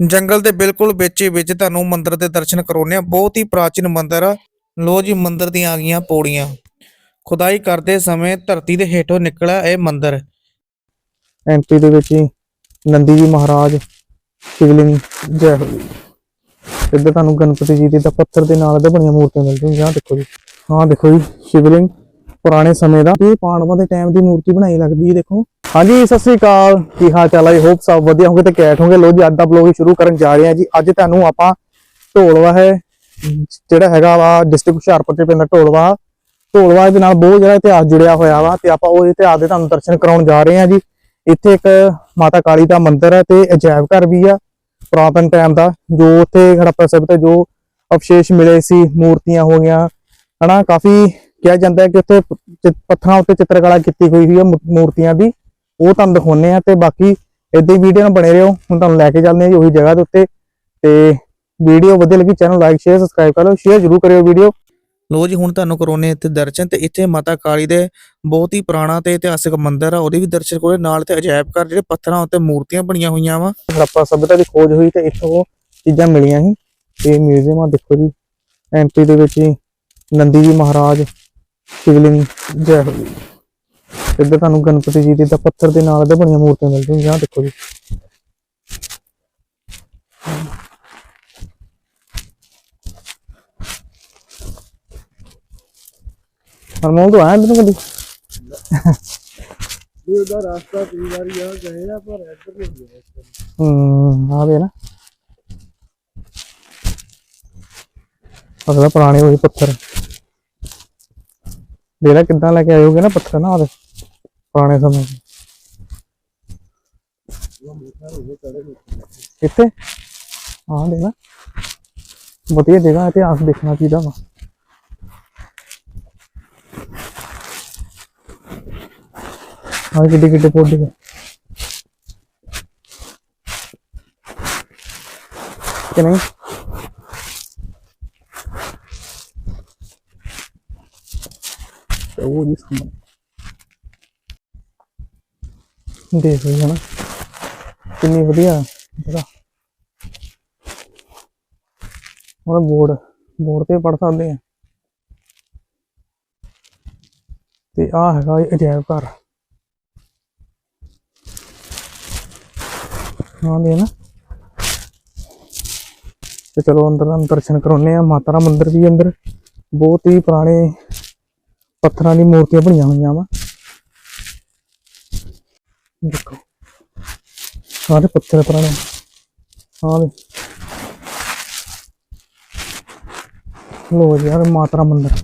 ਜੰਗਲ ਦੇ ਬਿਲਕੁਲ ਵਿੱਚ ਵਿੱਚ ਤੁਹਾਨੂੰ ਮੰਦਿਰ ਦੇ ਦਰਸ਼ਨ ਕਰਾਉਂਦੇ ਆ ਬਹੁਤ ਹੀ ਪ੍ਰਾਚੀਨ ਮੰਦਿਰ ਆ। ਲੋ ਜੀ, ਮੰਦਿਰ ਦੀਆਂ ਆ ਗਈਆਂ ਪੌੜੀਆਂ। ਖੁਦਾਈ ਕਰਦੇ ਸਮੇਂ ਧਰਤੀ ਦੇ ਹੇਠੋਂ ਨਿਕਲਿਆ ਇਹ ਮੰਦਿਰ। ਐਂਟਰੀ ਦੇ ਵਿੱਚ ਹੀ ਨੰਦੀ ਜੀ ਮਹਾਰਾਜ, ਸ਼ਿਵਲਿੰਗ, ਜੈ ਹੋ ਇੱਧਰ ਤੁਹਾਨੂੰ ਗਣਪਤੀ ਜੀ ਦੇ ਤਾਂ ਪੱਥਰ ਦੇ ਨਾਲ ਦੇ ਬਣੀਆਂ ਮੂਰਤੀਆਂ ਮਿਲ ਜਾਣਗੀਆਂ ਆਹ ਦੇਖੋ ਜੀ। ਹਾਂ ਦੇਖੋ ਜੀ, ਸ਼ਿਵਲਿੰਗ, ਪੁਰਾਣੇ ਸਮੇਂ ਦਾ। ਇਹ ਪਾਂਡਵਾਂ ਦੇ ਟਾਈਮ ਦੀ ਮੂਰਤੀ ਬਣਾਈ ਲੱਗਦੀ ਹੈ, ਦੇਖੋ। ਹਾਂਜੀ, ਸਤਿ ਸ੍ਰੀ ਅਕਾਲ। ਕੀ ਹਾਲ ਚਾਲ ਹੈ ਹੋਪ ਸਭ ਵਧੀਆ ਹੋਗੇ ਤੇ ਕੈਟ ਹੋਗੇ ਲੋ ਜੀ, ਅੱਜ ਦਾ ਬਲੌਗ ਸ਼ੁਰੂ ਕਰਨ ਜਾ ਰਹੇ ਹਾਂ ਜੀ। ਅੱਜ ਤੁਹਾਨੂੰ ਆਪਾਂ ਢੋਲਵਾ ਹੈ, ਜਿਹੜਾ ਹੈਗਾ ਵਾ ਡਿਸਟ੍ਰਿਕਟ ਹੁਸ਼ਿਆਰਪੁਰ ਚ ਪਿੰਡ ਢੋਲਵਾ। ਢੋਲਵਾ ਦੇ ਨਾਲ ਬਹੁਤ ਜਿਹੜਾ ਇਤਿਹਾਸ ਜੁੜਿਆ ਹੋਇਆ ਵਾ ਤੇ ਆਪਾਂ ਉਹ ਇਤਿਹਾਸ ਦੇ ਤੁਹਾਨੂੰ ਦਰਸ਼ਨ ਕਰਾਉਣ ਜਾ ਰਹੇ ਹਾਂ ਜੀ। ਇੱਥੇ ਇੱਕ ਮਾਤਾ ਕਾਲੀ ਦਾ ਮੰਦਿਰ ਹੈ ਤੇ ਅਜਾਇਬ ਘਰ ਵੀ ਆ, ਪੁਰਾਤਨ ਟਾਈਮ ਦਾ, ਜੋ ਉੱਥੇ ਹੜੱਪਾ ਸਾਹਿਬ ਤੇ ਜੋ ਅਵਸ਼ੇਸ਼ ਮਿਲੇ ਸੀ, ਮੂਰਤੀਆਂ ਹੋ ਗਈਆਂ। ਹਨਾ, ਕਾਫੀ ਕਿਹਾ ਜਾਂਦਾ ਹੈ ਕਿ ਉੱਥੇ ਪੱਥਰਾਂ ਉੱਤੇ ਚਿੱਤਰਕਲਾ ਕੀਤੀ ਹੋਈ ਹੋਈ ਹੈ ਮੂਰਤੀਆਂ ਦੀ। ਉਹ ਤੁਹਾਨੂੰ ਦਿਖਾਉਣੇ ਆ ਤੇ ਬਾਕੀ ਏਦਾਂ ਹੀ ਵੀਡੀਓ ਨਾਲ ਬਣੇ ਰਹੋ। ਹੁਣ ਤੁਹਾਨੂੰ ਲੈ ਕੇ ਚੱਲਦੇ ਆ ਉਹੀ ਜਗ੍ਹਾ ਦੇ ਉੱਤੇ। ਤੇ ਵੀਡੀਓ ਵਧੀਆ ਲੱਗੀ ਚੈਨਲ ਲਾਈਕ ਸ਼ੇਅਰ ਸਬਸਕ੍ਰਾਈਬ ਕਰ ਲਓ। ਸ਼ੇਅਰ ਜ਼ਰੂਰ ਕਰਿਓ ਵੀਡੀਓ ਲੋ ਜੀ ਹੁਣ ਤੁਹਾਨੂੰ ਕਰਾਉਣੇ ਇੱਥੇ ਦਰਸ਼ਨ ਤੇ ਇੱਥੇ ਮਾਤਾ ਕਾਲੀ ਦੇ ਬਹੁਤ ਹੀ ਪੁਰਾਣਾ ਤੇ ਇਤਿਹਾਸਿਕ ਮੰਦਿਰ ਆ ਉਹਦੇ ਵੀ ਦਰਸ਼ਨ ਕਰੋ। ਨਾਲ ਤੇ ਅਜਾਇਬ ਘਰ ਜਿਹੜੇ ਪੱਥਰਾਂ ਉੱਤੇ ਮੂਰਤੀਆਂ ਬਣੀਆਂ ਹੋਈਆਂ ਵਾ। ਹੜੱਪਾ ਸਭਿਅਤਾ ਦੀ ਖੋਜ ਹੋਈ ਤੇ ਇੱਥੋਂ ਚੀਜ਼ਾਂ ਮਿਲੀਆਂ ਸੀ। ਤੇ ਮਿਊਜ਼ੀਅਮ ਆ ਦੇਖੋ ਜੀ। ਐਂਟਰੀ ਦੇ ਵਿੱਚ ਹੀ ਨੰਦੀ ਜੀ ਮਹਾਰਾਜ ਸ਼ਿਵਲਿੰਗ ਜੈ ਹੋ ਇੱਧਰ ਤੁਹਾਨੂੰ ਗਣਪਤੀ ਜੀ ਦੀ ਤਾਂ ਪੱਥਰ ਦੇ ਨਾਲ ਦੇ ਬਣੀਆਂ ਮੂਰਤੀਆਂ ਮਿਲ ਜਾਣਗੀਆਂ ਦੇਖੋ ਜੀ। ਹਰਮੋਨ ਤੋਂ ਆਇਆ ਬਿਲਕੁਲ ਕਦੀ ਉਹਦਾ ਰਾਸਤਾ ਕਈ ਵਾਰੀ ਆ ਗਏ ਆ ਪਰ ਇੱਧਰ ਨਹੀਂ ਗਿਆ ਹੂੰ ਆ ਵੇ ਨਾ। ਅਗਲਾ ਪੁਰਾਣੇ ਹੋਏ ਪੱਥਰ। ਦੇਖ ਕਿੱਦਾਂ ਲੈ ਕੇ ਆਏ ਹੋਗੇ ਨਾ ਪੱਥਰ ਨਾ ਆਦੇ ਪੁਰਾਣੇ ਸਮੇਂ ਦੇ। ਕਿੱਥੇ? ਹਾਂ ਦੇ ਨਾ ਵਧੀਆ ਜਗ੍ਹਾ ਇਤਿਹਾਸ ਦੇਖਣਾ ਚਾਹੀਦਾ ਵਾ। ਹਾਂ ਕਿੱਡੇ ਕਿੱਡੇ ਪੌਦੇ ਆ ਕਿ ਨਹੀਂ ਤੇ ਉਹ ਨਹੀਂ ਸਮਝ ਦੇਖ ਲਈ ਹਨਾ। ਕਿੰਨੀ ਵਧੀਆ ਜਗ੍ਹਾ। ਹੁਣ ਬੋਰਡ ਬੋਰਡ ਤੇ ਪੜ ਸਕਦੇ ਆ। ਤੇ ਆ ਹੈਗਾ ਅਜਾਇਬ ਘਰ। ਹਾਂ ਦੇ ਨਾ। ਤੇ ਚਲੋ ਅੰਦਰ ਦਾ ਦਰਸ਼ਨ ਕਰਾਉਨੇ ਆ ਮਾਤਾ ਦਾ ਮੰਦਿਰ ਵੀ ਅੰਦਰ। ਬਹੁਤ ਹੀ ਪੁਰਾਣੇ ਪੱਥਰਾਂ ਦੀ ਮੂਰਤੀਆਂ ਬਣੀਆਂ ਹੋਈਆਂ ਵਾ। ਦੇਖੋ। ਸਾਰੇ ਪੱਥਰ ਪੁਰਾਣੇ। ਹਾਂ ਦੇ। ਲੋ ਜੀ ਯਾਰ ਮਾਤਾ ਮੰਦਰ।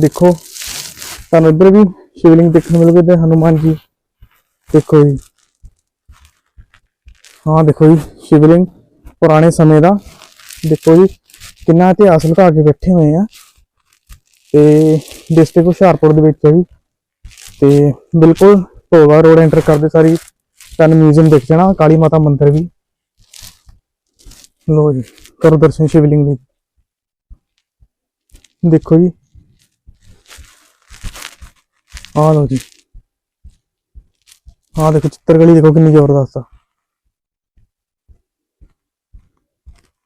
ਦੇਖੋ, ਤੁਹਾਨੂੰ ਇੱਧਰ ਵੀ ਸ਼ਿਵਲਿੰਗ ਦੇਖਣ ਨੂੰ ਮਿਲੂਗੇ ਤੇ ਹਨੂਮਾਨ ਜੀ। ਦੇਖੋ ਜੀ। ਹਾਂ ਦੇਖੋ ਜੀ, ਸ਼ਿਵਲਿੰਗ ਪੁਰਾਣੇ ਸਮੇਂ ਦਾ। ਦੇਖੋ ਜੀ, ਕਿੰਨਾ ਇਤਿਹਾਸ ਲੁਕਾ ਕੇ ਬੈਠੇ ਹੋਏ ਆ। ਤੇ ਡਿਸਟ੍ਰਿਕਟ ਹੁਸ਼ਿਆਰਪੁਰ ਦੇ ਵਿੱਚ ਹੈ ਜੀ। ਤੇ ਬਿਲਕੁਲ ਢੋਲਵਾ ਰੋਡ ਐਂਟਰ ਕਰਦੇ ਸਾਰੀ, ਤੁਹਾਨੂੰ ਮਿਊਜ਼ੀਅਮ ਦਿਖ ਜਾਣਾ, ਕਾਲੀ ਮਾਤਾ ਮੰਦਿਰ ਵੀ। ਲੋ ਜੀ, ਕਰੋ ਦਰਸ਼ਨ ਸ਼ਿਵਲਿੰਗ ਦੇ। ਦੇਖੋ ਜੀ। ਆਹ ਲੋ ਜੀ। ਆਹ ਦੇਖੋ, ਚਿੱਤਰਕਲੀ ਦੇਖੋ ਕਿੰਨੀ ਜ਼ਬਰਦਸਤ ਆ।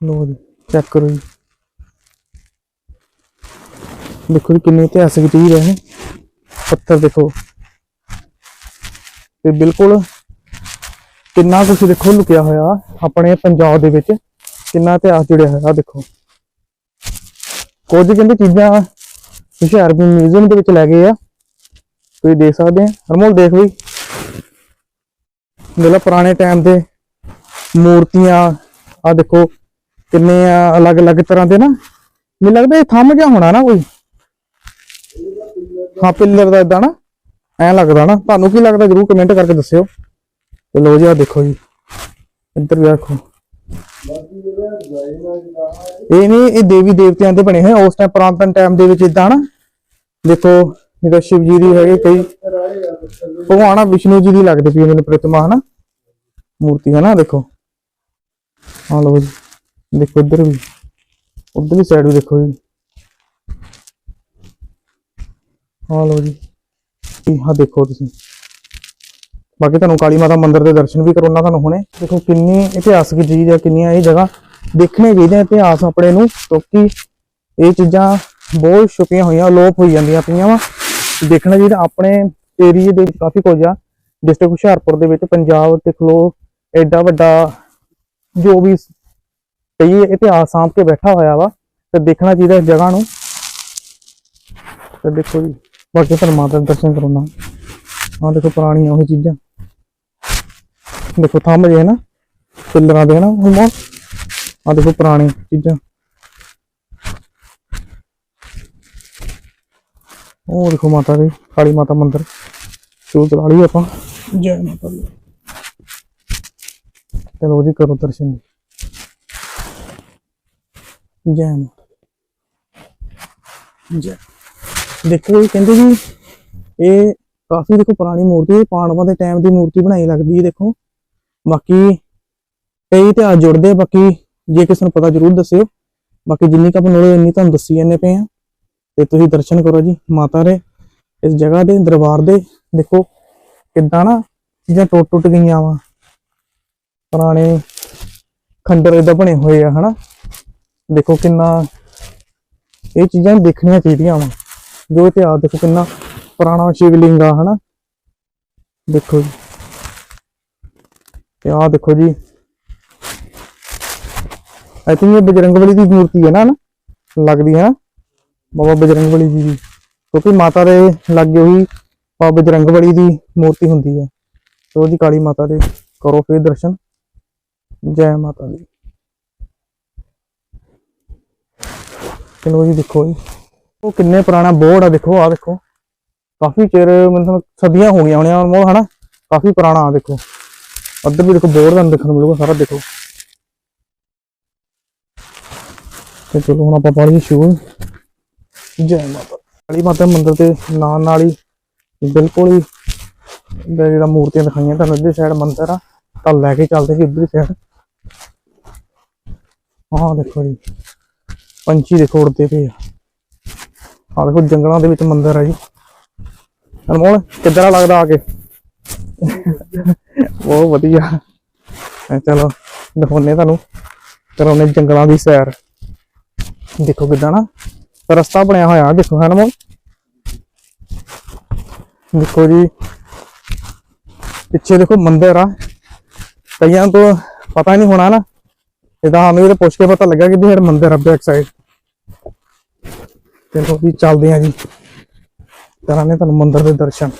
ਲੋ ਜੀ ਚੈੱਕ ਕਰੋ ਜੀ। ਦੇਖੋ ਜੀ, ਕਿੰਨੀ ਇਤਿਹਾਸਿਕ ਚੀਜ਼ ਹੈ ਪੱਥਰ ਦੇਖੋ। ਤੇ ਬਿਲਕੁਲ ਕਿੰਨਾ ਕੁਝ ਦੇਖੋ ਲੁਕਿਆ ਹੋਇਆ, ਆਪਣੇ ਪੰਜਾਬ ਦੇ ਵਿੱਚ ਕਿੰਨਾ ਇਤਿਹਾਸ ਜੁੜਿਆ ਹੋਇਆ, ਆਹ ਦੇਖੋ। ਕੁਝ ਕਹਿੰਦੇ ਚੀਜ਼ਾਂ ਹੁਸ਼ਿਆਰਪੁਰ ਮਿਊਜ਼ੀਅਮ ਦੇ ਵਿੱਚ ਲੈ ਗਏ ਆ। ਤੁਸੀਂ ਦੇਖ ਸਕਦੇ ਆ ਹਰਮੋਲ ਦੇਖ ਵੀ ਮੇਲਾ ਪੁਰਾਣੇ ਟਾਈਮ ਦੇ ਮੂਰਤੀਆਂ ਆ ਦੇਖੋ ਕਿੰਨੇ ਆ ਅਲੱਗ-ਅਲੱਗ ਤਰ੍ਹਾਂ ਦੇ ਨਾ। ਮੈਨੂੰ ਲੱਗਦਾ ਇਹ ਥੰਮ ਜਿਹਾ ਹੋਣਾ ਨਾ ਕੋਈ। ਹਾਂ, ਪਿੱਲਰ ਦਾ ਇਦਾਂ ਨਾ। ਐਂ ਲੱਗਦਾ ਨਾ, ਤੁਹਾਨੂੰ ਕੀ ਲੱਗਦਾ ਜਰੂਰ ਕਮੈਂਟ ਕਰਕੇ ਦੱਸਿਓ। ਤੇ ਲੋ ਜੀ ਆ ਦੇਖੋ ਜੀ। ਇੱਧਰ ਵੀ ਦੇਖੋ। ਇਹ ਨਹੀਂ, ਇਹ ਦੇਵੀ ਦੇਵਤਿਆਂ ਦੇ ਬਣੇ ਹੋਏ ਉਸ ਟਾਈਮ ਪੁਰਾਤਨ ਟਾਈਮ ਦੇ ਵਿੱਚ ਇਦਾਂ ਨਾ। ਦੇਖੋ ਇਹਦਾ ਸ਼ਿਵ ਜੀ ਦੀ ਹੈਗੇ ਕਈ, ਭਗਵਾਨ ਵਿਸ਼ਨੂੰ ਜੀ ਦੀ ਲੱਗਦੀ ਪਈ ਮੈਨੂੰ ਪ੍ਰਤਿਮਾ, ਹਨਾ। ਮੂਰਤੀ, ਹਨਾ, ਦੇਖੋ। ਆ ਲਓ ਜੀ, ਦੇਖੋ ਇੱਧਰ ਵੀ। ਉਧਰਲੀ ਸਾਈਡ ਵੀ ਦੇਖੋ ਜੀ। ਆ ਲਓ ਜੀ। ਇਹ ਹਾਂ ਦੇਖੋ ਤੁਸੀਂ। ਬਾਕੀ ਤੁਹਾਨੂੰ ਕਾਲੀ ਮਾਤਾ ਮੰਦਿਰ ਦੇ ਦਰਸ਼ਨ ਵੀ ਕਰੋਨਾ ਤੁਹਾਨੂੰ ਹੁਣੇ। ਦੇਖੋ ਕਿੰਨੀ ਇਤਿਹਾਸਕ ਚੀਜ਼ ਹੈ, ਕਿੰਨੀਆਂ ਇਹ ਜਗ੍ਹਾ ਦੇਖਣੇ ਚਾਹੀਦੇ ਇਤਿਹਾਸ ਆਪਣੇ ਨੂੰ। ਕਿਉਂਕਿ ਇਹ ਚੀਜ਼ਾਂ ਬਹੁਤ ਛੁਪੀਆਂ ਹੋਈਆਂ ਲੋਪ ਹੋਈ ਜਾਂਦੀਆਂ ਪਈਆਂ ਵਾ। ਦੇਖਣਾ ਚਾਹੀਦਾ ਆਪਣੇ ਏਰੀਏ ਦੇ ਵਿੱਚ ਕਾਫੀ ਕੁਝ ਆ। ਡਿਸਟ੍ਰਿਕਟ ਹੁਸ਼ਿਆਰਪੁਰ ਦੇ ਵਿੱਚ ਪੰਜਾਬ ਦੇਖ ਲਓ, ਐਡਾ ਵੱਡਾ ਜੋ ਵੀ ਕਈ ਇਤਿਹਾਸ ਸਾਂਭ ਕੇ ਬੈਠਾ ਹੋਇਆ ਵਾ, ਤੇ ਦੇਖਣਾ ਚਾਹੀਦਾ ਇਸ ਜਗ੍ਹਾ ਨੂੰ। ਤੇ ਦੇਖੋ ਜੀ। ਬਾਕੀ ਤੁਹਾਨੂੰ ਮਾਤਾ ਦੇ ਦਰਸ਼ਨ ਕਰਾਉਣਾ। ਆਹ ਦੇਖੋ ਪੁਰਾਣੀਆਂ ਉਹੀ ਚੀਜ਼ਾਂ। ਦੇਖੋ ਥੰਮ ਜੇ ਨਾ ਪਿੱਲਰਾਂ ਦੇ ਨਾ ਹੁਣ ਆਹ ਦੇਖੋ ਪੁਰਾਣੀ ਚੀਜ਼ਾਂ। ਉਹ ਦੇਖੋ ਮਾਤਾ ਦੀ ਕਾਲੀ ਮਾਤਾ ਮੰਦਿਰ। ਸ਼ੂ ਚਲਾ ਲਈ ਆਪਾਂ। ਜੈ ਮਾਤਾ ਦੀ। ਚਲੋ ਜੀ ਕਰੋ ਦਰਸ਼ਨ। ਜੈ ਮਾਤਾ। ਜੈ। ਦੇਖੋ ਇਹ ਕਹਿੰਦੇ ਜੀ, ਇਹ ਕਾਫੀ ਦੇਖੋ ਪੁਰਾਣੀ ਮੂਰਤੀ ਹੈ, ਪਾਂਡਵਾਂ ਦੇ ਟਾਈਮ ਦੀ ਮੂਰਤੀ ਬਣਾਈ ਲੱਗਦੀ ਹੈ, ਦੇਖੋ। ਬਾਕੀ ਕਈ ਇਤਿਹਾਸ ਜੁੜਦੇ ਆ, ਬਾਕੀ ਜੇ ਕਿਸੇ ਨੂੰ ਪਤਾ ਜ਼ਰੂਰ ਦੱਸਿਓ। ਬਾਕੀ ਜਿੰਨੀ ਕੁ ਆਪਾਂ ਇੰਨੀ ਤੁਹਾਨੂੰ ਦੱਸੀ ਜਾਂਦੇ ਪਏ ਆ। ਤੇ ਤੁਸੀਂ ਦਰਸ਼ਨ ਕਰੋ ਜੀ, ਮਾਤਾ ਦੇ, ਇਸ ਜਗ੍ਹਾ ਦੇ, ਦਰਬਾਰ ਦੇ। ਦੇਖੋ ਕਿੱਦਾਂ ਨਾ ਚੀਜ਼ਾਂ ਟੁੱਟ ਟੁੱਟ ਗਈਆਂ ਵਾ। ਪੁਰਾਣੇ ਖੰਡਰ ਏਦਾਂ ਬਣੇ ਹੋਏ ਆ, ਹਨਾ। ਦੇਖੋ ਕਿੰਨਾ ਇਹ ਚੀਜ਼ਾਂ ਦੇਖਣੀਆਂ ਚਾਹੀਦੀਆਂ ਵਾ। ਜੋ ਇਤਿਹਾਸ ਦੇਖੋ ਕਿੰਨਾ ਪੁਰਾਣਾ ਸ਼ਿਵਲਿੰਗ ਆ ਹਨਾ? ਦੇਖੋ ਜੀ। ਤੇ ਆਹ ਦੇਖੋ ਜੀ। ਆਈ ਥਿੰਕ ਇਹ ਬਜਰੰਗਬਲੀ ਦੀ ਮੂਰਤੀ ਹੈ ਨਾ ਲੱਗਦੀ ਹੈ ਨਾ? ਬਾਬਾ ਬਜਰੰਗਬਲੀ ਜੀ ਦੀ। ਕਿਉਂਕਿ ਮਾਤਾ ਦੇ ਲਾਗੇ ਹੋਈ ਬਾਬਾ ਬਜਰੰਗਬਲੀ ਦੀ ਮੂਰਤੀ ਹੁੰਦੀ ਹੈ। ਤੋ ਜੀ ਕਾਲੀ ਮਾਤਾ ਦੇ ਕਰੋ ਫੇਰ ਦਰਸ਼ਨ। ਜੈ ਮਾਤਾ ਦੀ। ਚਲੋ ਜੀ, ਦੇਖੋ ਜੀ। ਉਹ ਕਿੰਨੇ ਪੁਰਾਣਾ ਬੋਰਡ ਆ ਦੇਖੋ ਆ ਦੇਖੋ। ਕਾਫੀ ਚਿਰ ਮਤਲਬ ਸਦੀਆਂ ਹੋ ਗਈਆਂ ਹੋਣੀਆਂ ਉਹ ਹਨਾ? ਕਾਫੀ ਪੁਰਾਣਾ ਆ ਦੇਖੋ। ਉੱਧਰ ਵੀ ਦੇਖੋ, ਬੋਰਡ ਤੁਹਾਨੂੰ ਦੇਖਣ ਨੂੰ ਮਿਲੂਗਾ, ਸਾਰਾ ਦੇਖੋ। ਤੇ ਚਲੋ, ਹੁਣ ਆਪਾਂ ਪੜ੍ਹੀਏ ਸ਼ੁਰੂ। ਜੈ ਮਾਤਾ। ਕਾਲੀ ਮਾਤਾ ਮੰਦਿਰ ਦੇ ਨਾਲ ਨਾਲ ਹੀ ਬਿਲਕੁਲ ਹੀ ਜਿਹੜਾ ਮੂਰਤੀਆਂ ਦਿਖਾਈਆਂ, ਤੁਹਾਨੂੰ ਇੱਧਰ ਸਾਈਡ ਮੰਦਿਰ ਆ। ਤਾਂ ਲੈ ਕੇ ਚੱਲਦੇ ਸੀ ਇੱਧਰ ਸਾਈਡ ਆਹ ਦੇਖੋ ਜੀ, ਪੰਛੀ ਦੇਖੋ ਉੜਦੇ ਪਏ ਆ। ਆਹ ਦੇਖੋ ਜੰਗਲਾਂ ਦੇ ਵਿੱਚ ਮੰਦਿਰ ਆ ਜੀ। ਅਨਮੋਲ, ਕਿੱਦਾਂ ਲੱਗਦਾ ਆ ਕੇ? ਬਹੁਤ ਵਧੀਆ। ਚਲੋ ਦਿਖਾਉਨੇ ਤੁਹਾਨੂੰ। ਕਰਾਉਨੇ ਜੰਗਲਾਂ ਦੀ ਸੈਰ। ਦੇਖੋ ਕਿੱਦਾਂ ਨਾ ਰਸਤਾ ਬਣਿਆ ਹੋਇਆ। ਦੇਖੋ ਅਨਮੋਲ? ਦੇਖੋ ਜੀ। ਪਿੱਛੇ ਦੇਖੋ ਮੰਦਿਰ ਆ। ਕਈਆਂ ਤੋਂ ਪਤਾ ਹੀ ਨਹੀਂ ਹੋਣਾ ਨਾ। ਇਹਦਾ ਸਾਨੂੰ ਇਹਦੇ ਪੁੱਛ ਕੇ ਪਤਾ ਲੱਗਾ ਕਿ ਇਹ ਮੰਦਿਰ ਆ ਬੈਕ ਸਾਈਡ ਚਲੋ ਜੀ ਚੱਲਦੇ ਆ ਜੀ ਕਰਾਂਗੇ ਤੁਹਾਨੂੰ ਮੰਦਿਰ ਦੇ ਦਰਸ਼ਨ।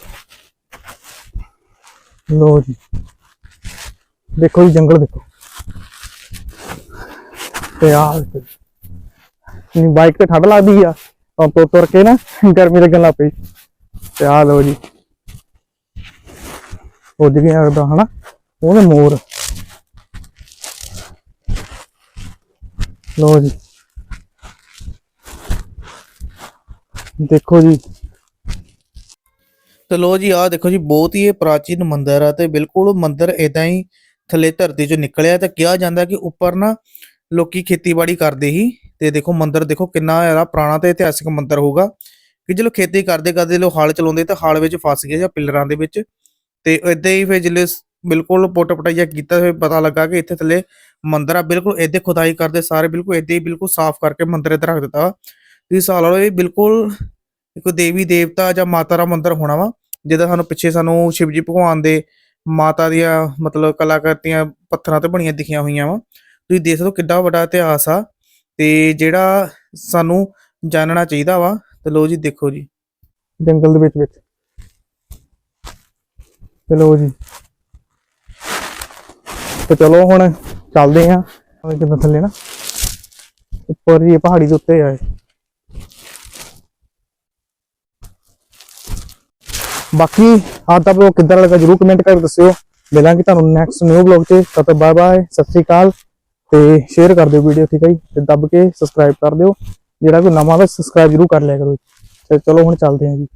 ਲੋ ਜੀ। ਦੇਖੋ ਜੀ, ਜੰਗਲ ਦੇਖੋ। ਤੇ ਆ ਨੀ ਬਾਈਕ ਤੇ ਠੰਡ ਲੱਗਦੀ ਆ। ਤਾਂ ਤੁਰ ਤੁਰ ਕੇ ਨਾ ਗਰਮੀ ਲੱਗਣ ਲੱਗ ਪਈ। ਤੇ ਆ ਲੋ ਜੀ। ਉੱਜ ਗਿਆ ਉਹਦਾ, ਹਨਾ? ਉਹਦੇ ਮੋਰ। ਲੋ ਜੀ। ਦੇਖੋ ਜੀ। ਤੇ ਲੋ ਜੀ, ਆਹ ਦੇਖੋ ਜੀ, ਬਹੁਤ ਹੀ ਇਹ ਪ੍ਰਾਚੀਨ ਮੰਦਿਰ ਆ ਤੇ ਬਿਲਕੁਲ ਮੰਦਿਰ ਇਦਾਂ ਹੀ ਥੱਲੇ ਧਰਤੀ ਚੋਂ ਨਿਕਲਿਆ ਤੇ ਕਿਹਾ ਜਾਂਦਾ ਕਿ ਉੱਪਰ ਨਾ ਲੋਕੀ ਖੇਤੀਬਾੜੀ ਕਰਦੇ ਹੀ ਤੇ ਦੇਖੋ ਮੰਦਿਰ ਦੇਖੋ ਕਿੰਨਾ ਜ਼ਿਆਦਾ ਪੁਰਾਣਾ ਤੇ ਇਤਿਹਾਸਿਕ ਮੰਦਿਰ ਹੋਊਗਾ ਕਿ ਜਦੋਂ ਖੇਤੀ ਕਰਦੇ ਕਰਦੇ ਲੋ ਹਲ ਚਲਾਉਂਦੇ ਤੇ ਹਾਲ ਵਿੱਚ ਫਸ ਗਏ ਜਾਂ ਪਿੱਲਰਾਂ ਦੇ ਵਿੱਚ ਤੇ ਇਦਾਂ ਹੀ ਫਿਰ ਜਿਲੇ ਬਿਲਕੁਲ ਪੁੱਟ ਪਟਾਈਆ ਕੀਤਾ ਫਿਰ ਪਤਾ ਲੱਗਾ ਕਿ ਇੱਥੇ ਥੱਲੇ ਮੰਦਿਰ ਆ, ਬਿਲਕੁਲ ਇੱਥੇ ਖੁਦਾਈ ਕਰਦੇ ਸਾਰੇ ਬਿਲਕੁਲ ਇੱਦਾਂ ਹੀ ਬਿਲਕੁਲ ਸਾਫ਼ ਕਰਕੇ ਮੰਦਿਰ ਇੱਥੇ ਰੱਖ ਦਿੱਤਾ। ਤੁਸੀਂ ਹਿਸਾਬ ਲਾ ਬਿਲਕੁਲ ਇੱਕ ਦੇਵੀ ਦੇਵਤਾ ਜਾਂ ਮਾਤਾ ਦਾ ਮੰਦਿਰ ਹੋਣਾ ਵਾ, ਜਿਹਦਾ ਸਾਨੂੰ ਪਿੱਛੇ ਸਾਨੂੰ ਸ਼ਿਵਜੀ ਭਗਵਾਨ ਦੇ ਮਾਤਾ ਦੀਆਂ ਮਤਲਬ ਕਲਾਕ੍ਰਿਤੀਆਂ ਪੱਥਰਾਂ ਤੇ ਬਣੀਆਂ ਦਿਖੀਆਂ ਹੋਈਆਂ ਵਾ। ਤੁਸੀਂ ਦੇਖ ਸਕਦੇ ਹੋ ਕਿੱਡਾ ਵੱਡਾ ਇਤਿਹਾਸ ਆ ਤੇ ਜਿਹੜਾ ਸਾਨੂੰ ਜਾਣਨਾ ਚਾਹੀਦਾ ਵਾ ਤੇ ਲੋ ਜੀ ਦੇਖੋ ਜੀ। ਜੰਗਲ ਦੇ ਵਿੱਚ ਵਿੱਚ। ਲੋ ਜੀ। ਤੇ ਚਲੋ ਹੁਣ ਚੱਲਦੇ ਆਂ ਉਹ ਥੱਲੇ ਨਾ, ਉੱਪਰ ਜੀ ਪਹਾੜੀ ਦੇ ਉੱਤੇ ਆਏ ਬਾਕੀ ਆਹ ਦਾ ਉਹ ਕਿੱਦਾਂ ਲੱਗਾ ਜਰੂਰ ਕਮੈਂਟ ਕਰਕੇ ਦੱਸਿਓ। ਮਿਲਾਂਗੇ ਤੁਹਾਨੂੰ ਨੈਕਸਟ ਨਿਊ ਬਲੌਗ 'ਚ ਤਦ ਤੱਕ ਬਾਏ ਬਾਏ ਸਤਿ ਸ੍ਰੀ ਅਕਾਲ ਤੇ ਸ਼ੇਅਰ ਕਰ ਦਿਓ ਵੀਡੀਓ ਠੀਕ ਹੈ ਜੀ? ਤੇ ਦੱਬ ਕੇ ਸਬਸਕ੍ਰਾਈਬ ਕਰ ਦਿਓ। ਜਿਹੜਾ ਕੋਈ ਨਵਾਂ ਹੋਵੇ ਸਬਸਕ੍ਰਾਈਬ ਜਰੂਰ ਕਰ ਲਿਆ ਕਰੋ ਤੇ ਚਲੋ ਹੁਣ ਚੱਲਦੇ ਹਾਂ ਜੀ।